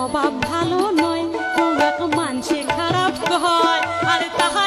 স্বভাব ভালো নয় ও এক খারাপ হয়। আর তাহা